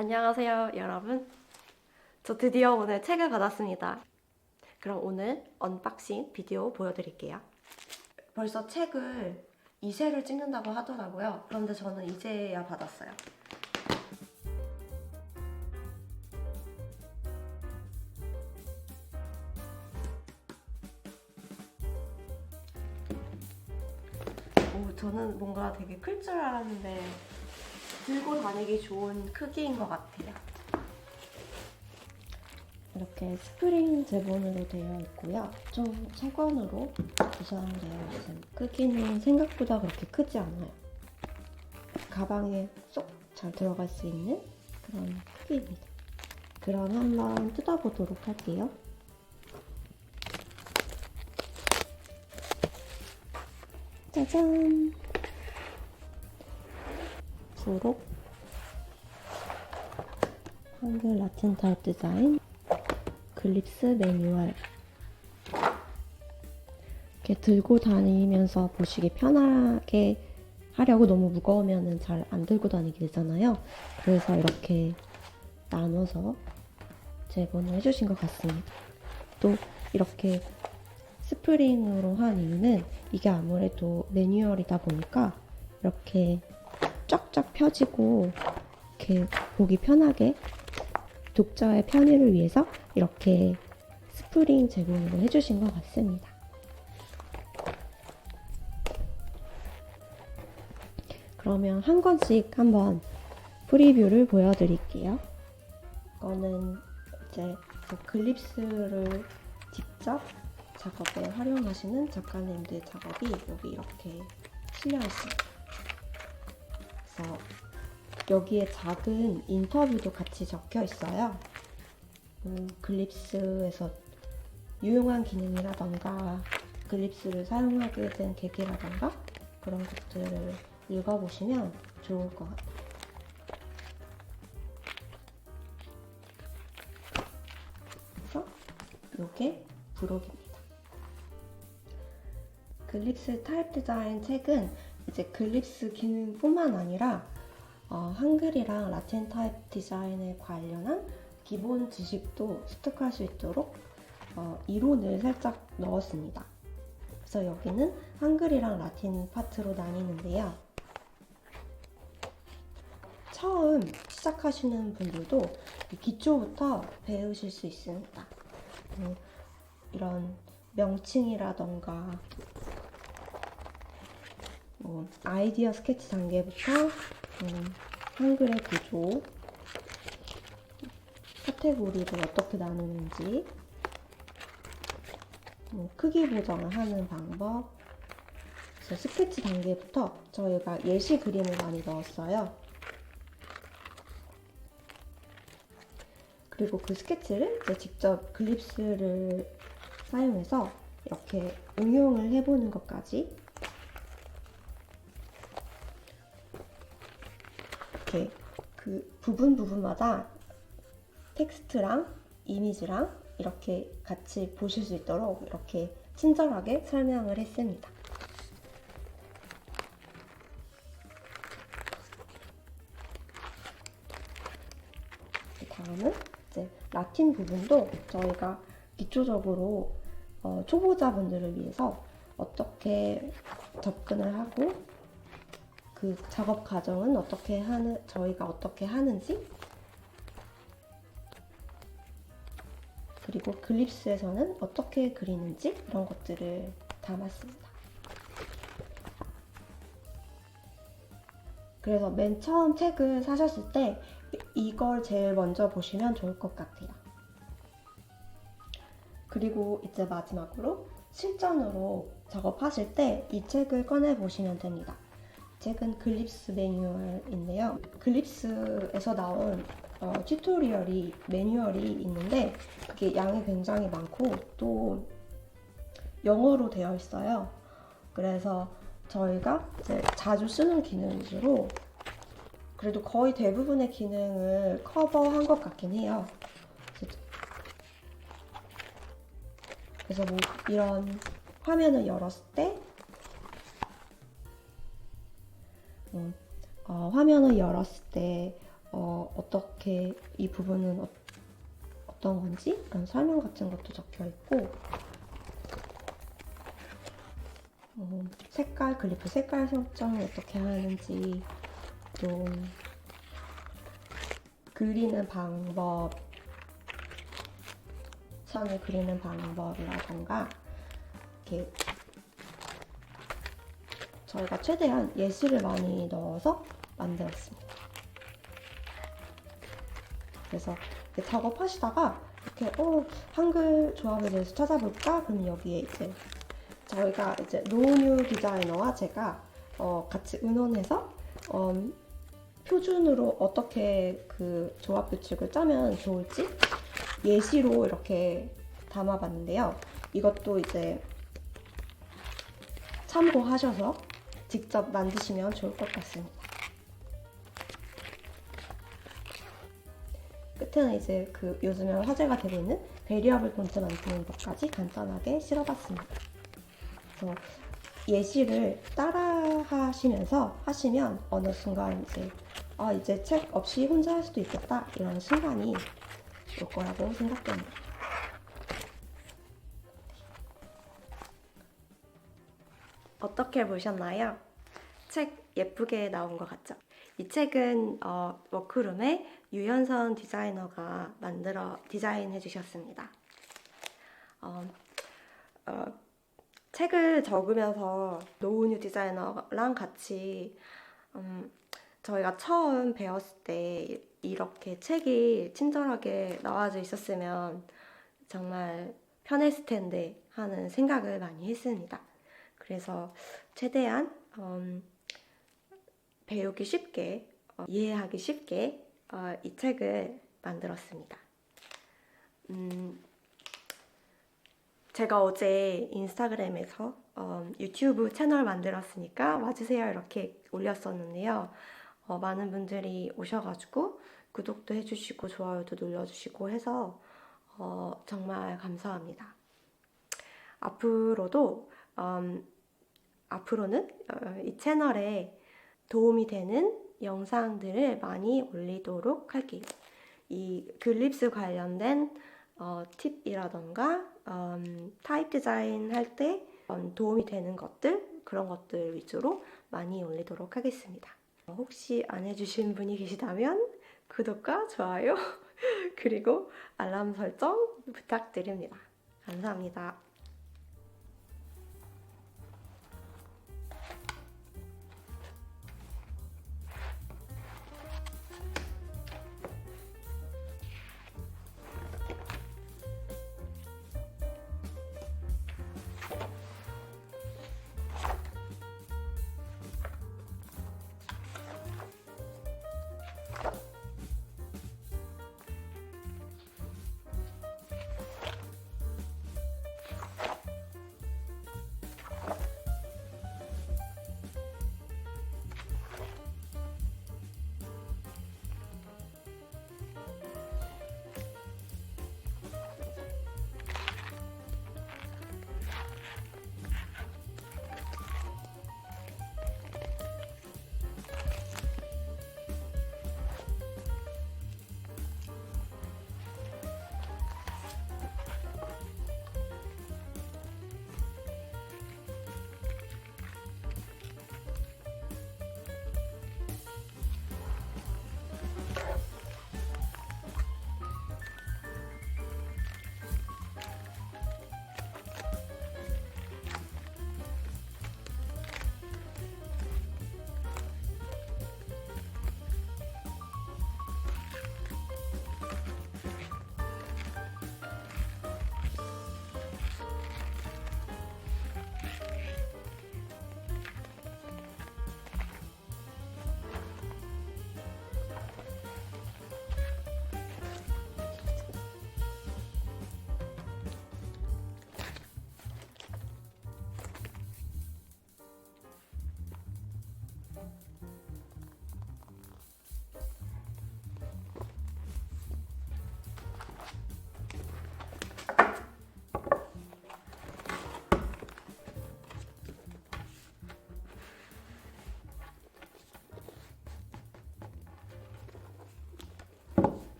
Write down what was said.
안녕하세요, 여러분. 저 드디어 오늘 책을 받았습니다. 그럼 오늘 언박싱 비디오 보여드릴게요. 벌써 책을 2세를 찍는다고 하더라고요. 그런데 저는 이제야 받았어요. 오, 저는 뭔가 되게 클 줄 알았는데 들고 다니기 좋은 크기인 것 같아요. 이렇게 스프링 제본으로 되어 있고요. 좀 세권으로 구성되어 있습니다. 크기는 생각보다 그렇게 크지 않아요. 가방에 쏙 잘 들어갈 수 있는 그런 크기입니다. 그럼 한번 뜯어보도록 할게요. 짜잔! 부록 한글 라틴 타입 디자인 글립스 매뉴얼 이렇게 들고 다니면서 보시기 편하게 하려고 너무 무거우면 잘 안 들고 다니게 되잖아요. 그래서 이렇게 나눠서 제본을 해주신 것 같습니다. 또 이렇게 스프링으로 한 이유는 이게 아무래도 매뉴얼이다 보니까 이렇게 쫙쫙 펴지고 이렇게 보기 편하게 독자의 편의를 위해서 이렇게 스프링 제공으로 해주신 것 같습니다. 그러면 한 권씩 한번 프리뷰를 보여드릴게요. 이거는 이제 그 글립스를 직접 작업에 활용하시는 작가님들 작업이 여기 이렇게 실려 있습니다. 그래서 여기에 작은 인터뷰도 같이 적혀 있어요. 음, 글립스에서 유용한 기능이라던가 글립스를 사용하게 된 계기라던가 그런 것들을 읽어보시면 좋을 것 같아요. 그래서 이게 부록입니다. 글립스 타입 디자인 책은 이제 글립스 기능뿐만 아니라 어, 한글이랑 라틴 타입 디자인에 관련한 기본 지식도 습득할 수 있도록 어, 이론을 살짝 넣었습니다. 그래서 여기는 한글이랑 라틴 파트로 나뉘는데요. 처음 시작하시는 분들도 이 기초부터 배우실 수 있습니다. 음, 이런 명칭이라던가 뭐 아이디어 스케치 단계부터 음, 한글의 구조, 카테고리를 어떻게 나누는지, 뭐 크기 보정을 하는 방법, 그래서 스케치 단계부터 저희가 예시 그림을 많이 넣었어요. 그리고 그 스케치를 이제 직접 글립스를 사용해서 이렇게 응용을 해보는 것까지 이렇게 그 부분 부분마다 텍스트랑 이미지랑 이렇게 같이 보실 수 있도록 이렇게 친절하게 설명을 했습니다. 다음은 이제 라틴 부분도 저희가 기초적으로 어, 초보자분들을 위해서 어떻게 접근을 하고 그 작업 과정은 어떻게 하는 저희가 어떻게 하는지 그리고 글립스에서는 어떻게 그리는지 이런 것들을 담았습니다. 그래서 맨 처음 책을 사셨을 때 이걸 제일 먼저 보시면 좋을 것 같아요. 그리고 이제 마지막으로 실전으로 작업하실 때 이 책을 꺼내 보시면 됩니다. 책은 글립스 매뉴얼인데요. 글립스에서 나온 어, 튜토리얼이 매뉴얼이 있는데 그게 양이 굉장히 많고 또 영어로 되어 있어요. 그래서 저희가 자주 쓰는 기능 위주로 그래도 거의 대부분의 기능을 커버한 것 같긴 해요. 그래서 뭐 이런 화면을 열었을 때 어, 화면을 열었을 때 어, 어떻게 이 부분은 어, 어떤 건지? 그런 설명 같은 것도 적혀 있고 어, 색깔 글리프 색깔 설정을 어떻게 하는지 또 그리는 방법 선을 그리는 방법이라던가 이렇게 저희가 최대한 예시를 많이 넣어서 만들었습니다. 그래서 작업하시다가 이렇게 어 한글 조합에 대해서 찾아볼까? 그러면 여기에 이제 저희가 이제 노뉴 디자이너와 제가 어, 같이 의논해서 음, 표준으로 어떻게 그 조합 규칙을 짜면 좋을지 예시로 이렇게 담아봤는데요. 이것도 이제 참고하셔서 직접 만드시면 좋을 것 같습니다. 끝에는 이제 그 요즘에 화제가 되고 있는 베리어블 폰트 만드는 것까지 간단하게 실어봤습니다. 그래서 예시를 따라 하시면서 하시면 어느 순간 이제 아 이제 책 없이 혼자 할 수도 있겠다 이런 순간이 올 거라고 생각됩니다. 어떻게 보셨나요? 책 예쁘게 나온 것 같죠? 이 책은 어, 워크룸의 유현선 디자이너가 만들어 디자인해 주셨습니다. 어, 어, 책을 적으면서 노은유 디자이너랑 같이 음, 저희가 처음 배웠을 때 이렇게 책이 친절하게 나와져 있었으면 정말 편했을 텐데 하는 생각을 많이 했습니다. 그래서 최대한 음, 배우기 쉽게 어, 이해하기 쉽게 어, 이 책을 만들었습니다. 음, 제가 어제 인스타그램에서 어, 유튜브 채널 만들었으니까 와주세요 이렇게 올렸었는데요. 어, 많은 분들이 오셔가지고 구독도 해주시고 좋아요도 눌러주시고 해서 어, 정말 감사합니다. 앞으로도 음, 앞으로는 어, 이 채널에 도움이 되는 영상들을 많이 올리도록 할게요. 이 글립스 관련된 어, 팁이라던가 음, 타입 디자인 할 때 도움이 되는 것들 그런 것들 위주로 많이 올리도록 하겠습니다. 어, 혹시 안 해주신 분이 계시다면 구독과 좋아요 그리고 알람 설정 부탁드립니다. 감사합니다.